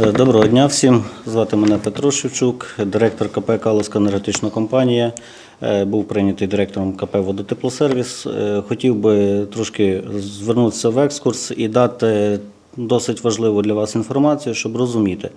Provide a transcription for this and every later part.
Доброго дня всім. Звати мене Петро Шевчук, директор КП Калуська енергетична компанія. Е, Був прийнятий директором КП Водотеплосервіс. Е, Хотів би трошки звернутися в екскурс і дати досить важливу для вас інформацію, щоб розуміти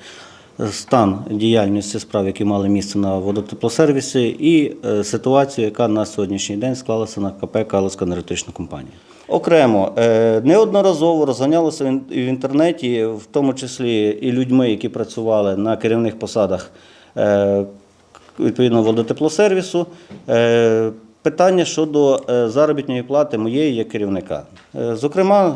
стан діяльності справ, які мали місце на водотеплосервісі, і е, ситуацію, яка на сьогоднішній день склалася на КП Калуська енергетична компанія. Окремо е, неодноразово розганялося в інтернеті, в тому числі і людьми, які працювали на керівних посадах е, відповідно водотеплосервісу. Питання щодо заробітної плати моєї як керівника. Зокрема,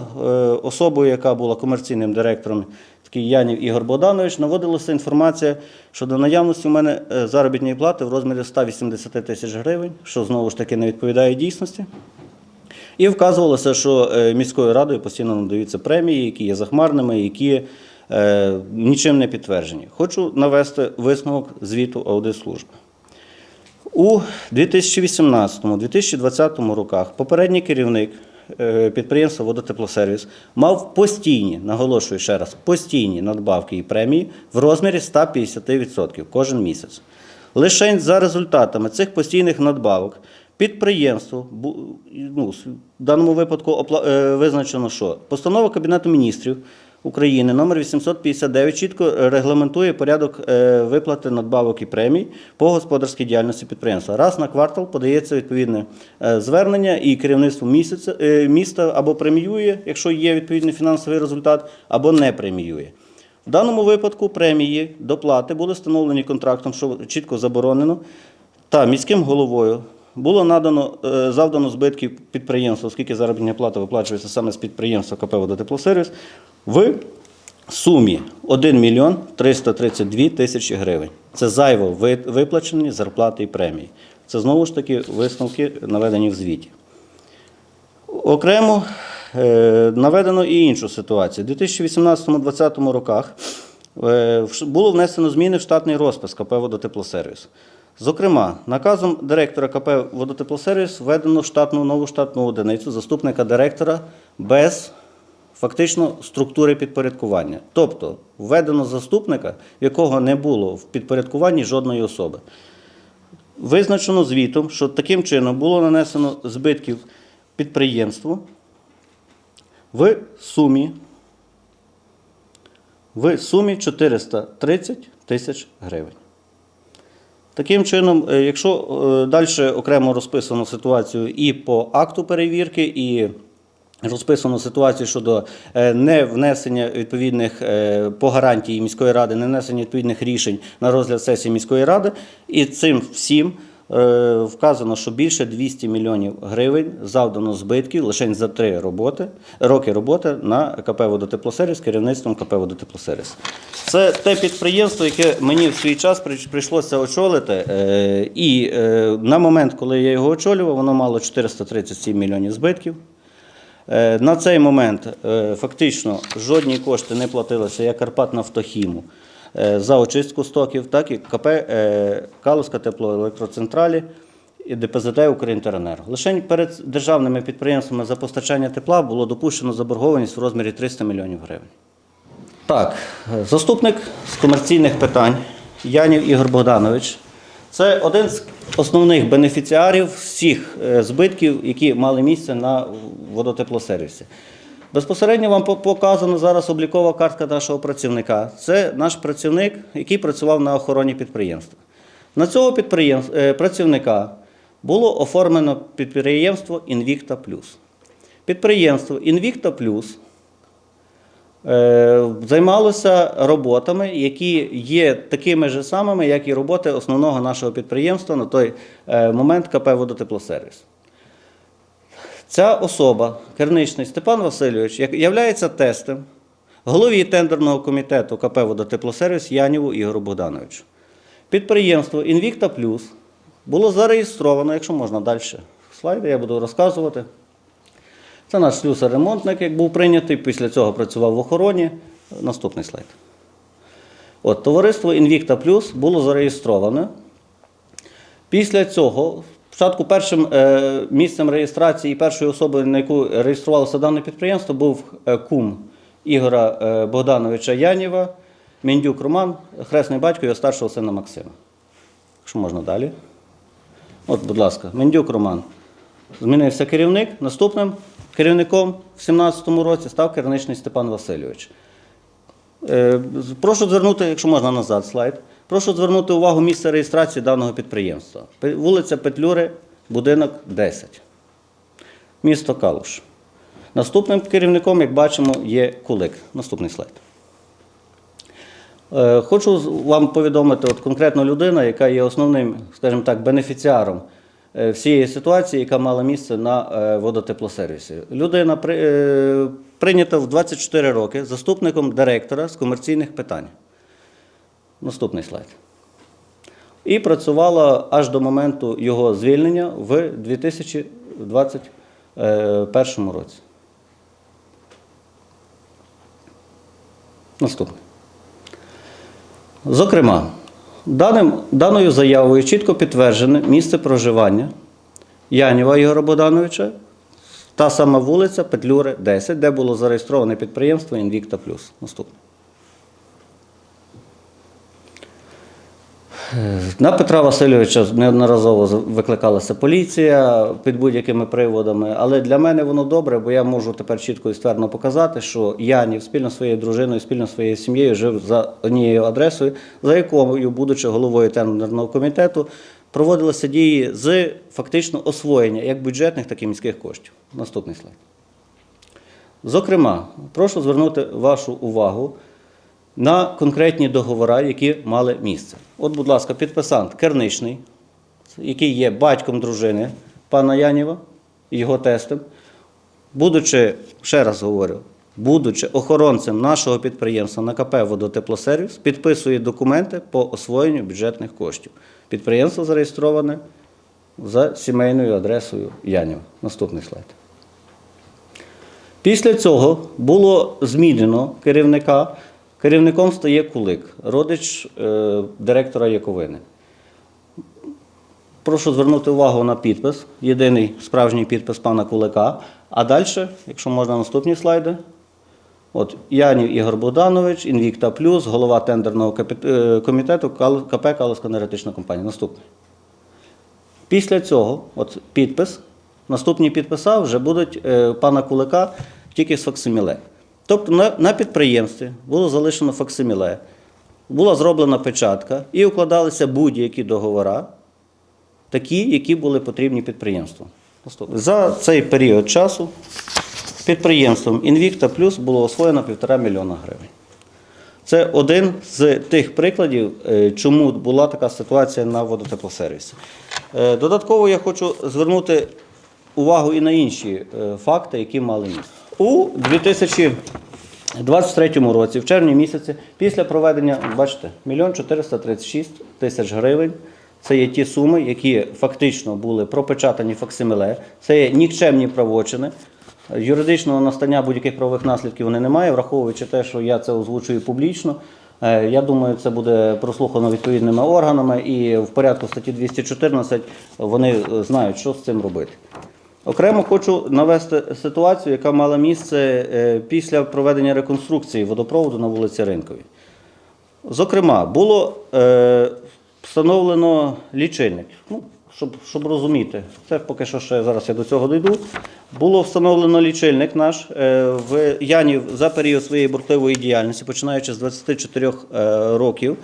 особою, яка була комерційним директором, такий Янів Ігор Богданович, наводилася інформація щодо наявності у мене е, заробітної плати в розмірі 180 тисяч гривень, що знову ж таки не відповідає дійсності. І вказувалося, що е, міською радою постійно надаються премії, які є захмарними, які е, нічим не підтверджені. Хочу навести висновок звіту аудитслужби. У 2018-2020 роках попередній керівник підприємства Водотеплосервіс мав постійні, наголошую ще раз, постійні надбавки і премії в розмірі 150% кожен місяць. Лише за результатами цих постійних надбавок підприємство ну, в даному випадку е, визначено, що постанова Кабінету міністрів України номер 859 чітко регламентує порядок е, виплати надбавок і премій по господарській діяльності підприємства. Раз на квартал подається відповідне е, звернення, і керівництво місяця, е, міста або преміює, якщо є відповідний фінансовий результат, або не преміює. В даному випадку премії доплати були встановлені контрактом, що чітко заборонено, та міським головою було надано е, завдано збитків підприємства, оскільки заробітна плата виплачується саме з підприємства КП «Водотеплосервіс», в сумі 1 мільйон 332 тисячі гривень. Це зайво виплачені зарплати і премії. Це знову ж таки висновки наведені в звіті. Окремо е, наведено і іншу ситуацію. У 2018-2020 роках е, було внесено зміни в штатний розпис КП «Водотеплосервіс». Зокрема, наказом директора КП «Водотеплосервіс» введено штатну нову штатну одиницю заступника директора без фактично структури підпорядкування. Тобто введено заступника, якого не було в підпорядкуванні жодної особи. Визначено звітом, що таким чином було нанесено збитків підприємству в сумі, в сумі 430 тисяч гривень. Таким чином, е, якщо далі окремо розписано ситуацію і по акту перевірки, і розписано ситуацію щодо е, невнесення відповідних е, по гарантії міської ради, не внесення відповідних рішень на розгляд сесії міської ради, і цим всім е, вказано, що більше 200 мільйонів гривень завдано збитків лише за три роботи, роки роботи на КП «Водотеплосервіс» керівництвом КП «Водотеплосервіс». Це те підприємство, яке мені в свій час прийшлося очолити. е, І е, на момент, коли я його очолював, воно мало 437 мільйонів збитків. Е, На цей момент е, фактично жодні кошти не платилися як Карпатнафтохіму е, за очистку стоків, так і КП е, Калуська теплоелектроцентралі і ДПЗТ «Укрінтеренерго». Лише перед державними підприємствами за постачання тепла було допущено заборгованість в розмірі 300 мільйонів гривень. Так, е, заступник з комерційних питань Янів Ігор Богданович. Це один з основних бенефіціарів всіх е, збитків, які мали місце на водотеплосервісі. Безпосередньо вам показана зараз облікова картка нашого працівника. Це наш працівник, який працював на охороні підприємства. На цього е, працівника було оформлено підприємство Інвікта Плюс. Підприємство Інвікта Плюс е, займалося роботами, які є такими ж самими, як і роботи основного нашого підприємства на той е, момент КП «Водотеплосервіс». Ця особа, керничний Степан Васильович, як- являється тестем голові тендерного комітету КП «Водотеплосервіс» Яніву Ігору Богдановичу. Підприємство Інвікта Плюс було зареєстровано, якщо можна далі слайди, я буду розказувати. Це наш слюсар-ремонтник, як був прийнятий, після цього працював в охороні. Наступний слайд. От, товариство Invicta Plus було зареєстроване. Після цього, спочатку першим е, місцем реєстрації і першою особою, на яку реєструвалося дане підприємство, був е, кум Ігора е, Богдановича Янєва. Міндюк Роман, хресний батько його старшого сина Максима. Якщо можна далі. От, будь ласка, Мендюк Роман. Змінився керівник. Наступним керівником в 17-му році став керничний Степан Васильович. Прошу звернути, якщо можна назад слайд. Прошу звернути увагу місце реєстрації даного підприємства. Вулиця Петлюри, будинок 10. Місто Калуш. Наступним керівником, як бачимо, є Кулик. Наступний слайд. Е, Хочу вам повідомити от конкретно людина, яка є основним, скажімо так, бенефіціаром е, всієї ситуації, яка мала місце на е, водотеплосервісі. Людина прийнята в 24 роки заступником директора з комерційних питань. Наступний слайд. І працювала аж до моменту його звільнення в 2021 році. Наступний. Зокрема, даним, даною заявою чітко підтверджене місце проживання Яніва Ігоря Богдановича, та сама вулиця Петлюри, 10, де було зареєстроване підприємство Інвікта Плюс. Наступне. На Петра Васильовича неодноразово викликалася поліція під будь-якими приводами, але для мене воно добре, бо я можу тепер чітко і ствердно показати, що Янів спільно своєю дружиною, спільно своєю сім'єю жив за однією адресою, за якою, будучи головою тендерного комітету, проводилися дії з фактично освоєння як бюджетних, так і міських коштів. Наступний слайд. Зокрема, прошу звернути вашу увагу на конкретні договори, які мали місце. От, будь ласка, підписант Керничний, який є батьком дружини пана Яніва, його тестем, будучи, ще раз говорю, будучи охоронцем нашого підприємства на КП Водотеплосервіс, підписує документи по освоєнню бюджетних коштів. Підприємство зареєстроване за сімейною адресою Яніва. Наступний слайд. Після цього було змінено керівника. Керівником стає Кулик, родич е, директора Яковини. Прошу звернути увагу на підпис, єдиний справжній підпис пана Кулика. А далі, якщо можна, наступні слайди. От Янів Ігор Богданович, Інвікта Плюс, голова тендерного е, комітету КП Каловська енергетична компанія. Наступний. Після цього, от підпис, наступні підписа вже будуть е, пана Кулика тільки з факсиміле. Тобто на, на підприємстві було залишено факсиміле, була зроблена печатка і укладалися будь-які договори, такі, які були потрібні підприємству. За цей період часу підприємством Invicta Plus було освоєно 1,5 мільйона гривень. Це один з тих прикладів, е, чому була така ситуація на водотеплосервісі. Е, Додатково я хочу звернути увагу і на інші е, факти, які мали місце. У 2023 році, в червні місяці, після проведення, бачите, 1 436 тисяч гривень. Це є ті суми, які фактично були пропечатані факсимиле. Це є нікчемні правочини. Юридичного настання будь-яких правових наслідків вони не мають, враховуючи те, що я це озвучую публічно. Е, Я думаю, це буде прослухано відповідними органами, і в порядку статті 214 вони знають, що з цим робити. Окремо хочу навести ситуацію, яка мала місце е, після проведення реконструкції водопроводу на вулиці Ринковій. Зокрема, було е, встановлено лічильник. Ну, щоб, щоб розуміти, це поки що ще зараз я до цього дійду. Було встановлено лічильник наш е, в Янів за період своєї бурхливої діяльності, починаючи з 24 е, років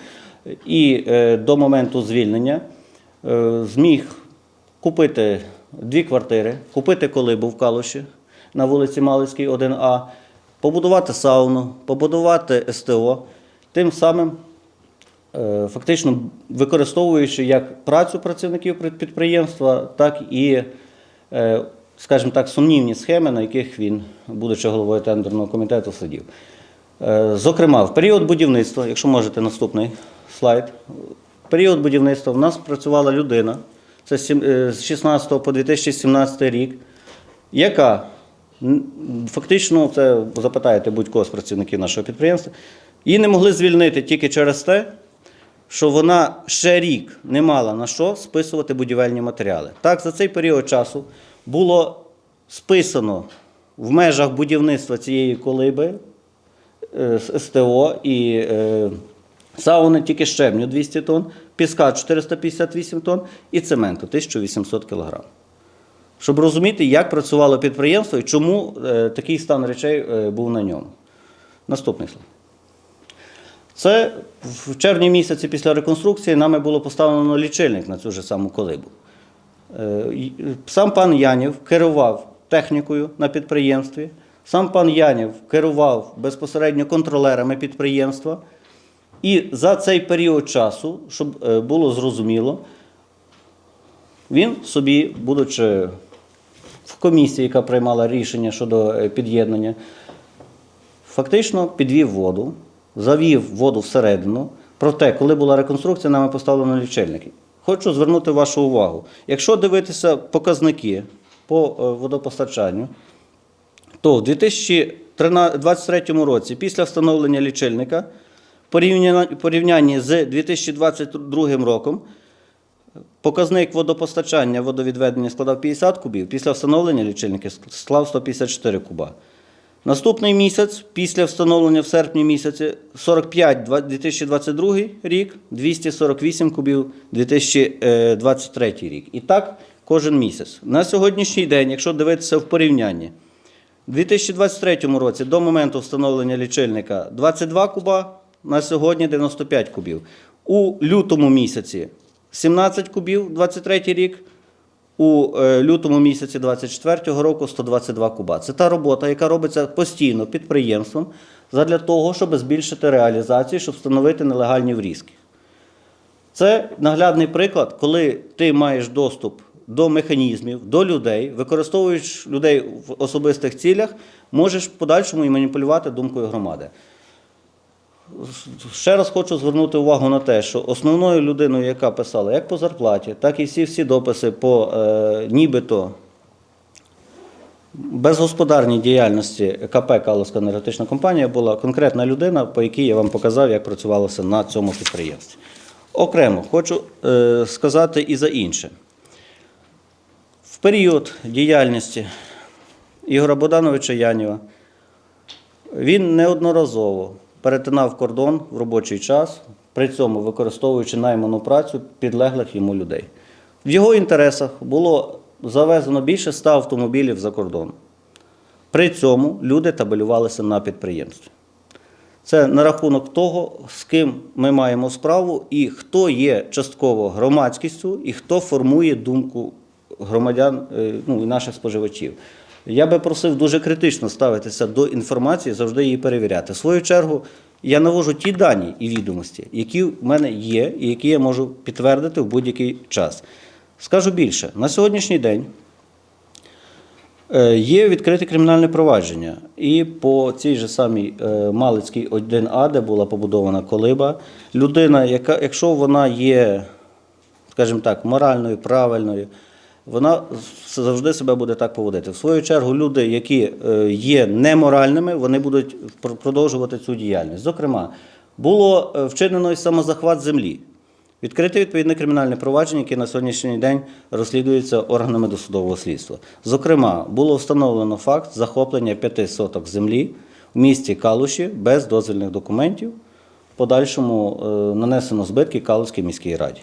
і до моменту звільнення, зміг купити дві квартири, купити колибу в Калуші на вулиці Малицькій, 1А, побудувати сауну, побудувати СТО, тим самим е, фактично використовуючи як працю працівників підприємства, так і, е, скажімо так, сумнівні схеми, на яких він, будучи головою тендерного комітету, сидів. Е, Зокрема, в період будівництва, якщо можете наступний слайд, в період будівництва в нас працювала людина, це з е, 16 по 2017 рік, яка? Фактично, це запитаєте будь-кого з працівників нашого підприємства, її не могли звільнити тільки через те, що вона ще рік не мала на що списувати будівельні матеріали. Так, за цей період часу було списано в межах будівництва цієї колиби е, з СТО і е, сауни тільки щебню 200 тонн, піска 458 тонн і цементу 1800 кг. Щоб розуміти, як працювало підприємство і чому е, такий стан речей е, був на ньому. Наступний слайд. Це в червні місяці після реконструкції нами було поставлено лічильник на цю ж саму колибу. Е, Сам пан Янів керував технікою на підприємстві, сам пан Янів керував безпосередньо контролерами підприємства. І за цей період часу, щоб е, було зрозуміло, він собі, будучи в комісії, яка приймала рішення щодо е, під'єднання, фактично підвів воду, завів воду всередину. Проте, коли була реконструкція, нами поставлено лічильники. Хочу звернути вашу увагу. Якщо дивитися показники по е, водопостачанню, то в 2023 році, після встановлення лічильника, порівнянні з 2022 роком, Показник водопостачання водовідведення складав 50 кубів, після встановлення лічильника склав 154 куба. Наступний місяць, після встановлення в серпні місяці, 45 2022 рік, 248 кубів 2023 рік. І так кожен місяць. На сьогоднішній день, якщо дивитися в порівнянні, у 2023 році до моменту встановлення лічильника 22 куба, на сьогодні 95 кубів. У лютому місяці 17 кубів 23 рік, у е, лютому місяці 24 року 122 куба. Це та робота, яка робиться постійно підприємством задля того, щоб збільшити реалізацію, щоб встановити нелегальні врізки. Це наглядний приклад, коли ти маєш доступ до механізмів, до людей, використовуєш людей в особистих цілях, можеш в подальшому і маніпулювати думкою громади. Ще раз хочу звернути увагу на те, що основною людиною, яка писала як по зарплаті, так і всі всі дописи по е, нібито безгосподарній діяльності КП Каловська енергетична компанія була конкретна людина, по якій я вам показав, як працювалося на цьому підприємстві. Окремо хочу е, сказати і за інше. В період діяльності Ігора Богдановича Яніва він неодноразово перетинав кордон в робочий час, при цьому використовуючи найману працю підлеглих йому людей. В його інтересах було завезено більше 100 автомобілів за кордон. При цьому люди табелювалися на підприємстві. Це на рахунок того, з ким ми маємо справу, і хто є частково громадськістю, і хто формує думку громадян е, ну, і наших споживачів. Я би просив дуже критично ставитися до інформації, завжди її перевіряти. В свою чергу, я навожу ті дані і відомості, які в мене є, і які я можу підтвердити в будь-який час. Скажу більше, на сьогоднішній день Е, Є відкрите кримінальне провадження. І по цій же самій е, Малицькій 1А, де була побудована колиба, людина, яка, якщо вона є, скажімо так, моральною, правильною, вона завжди себе буде так поводити. В свою чергу, люди, які е, є неморальними, вони будуть пр- продовжувати цю діяльність. Зокрема, було е, вчинено і самозахват землі. Відкрите відповідне кримінальне провадження, яке на сьогоднішній день розслідується органами досудового слідства. Зокрема, було встановлено факт захоплення п'яти соток землі в місті Калуші без дозвільних документів. В подальшому е, нанесено збитки Калуській міській раді.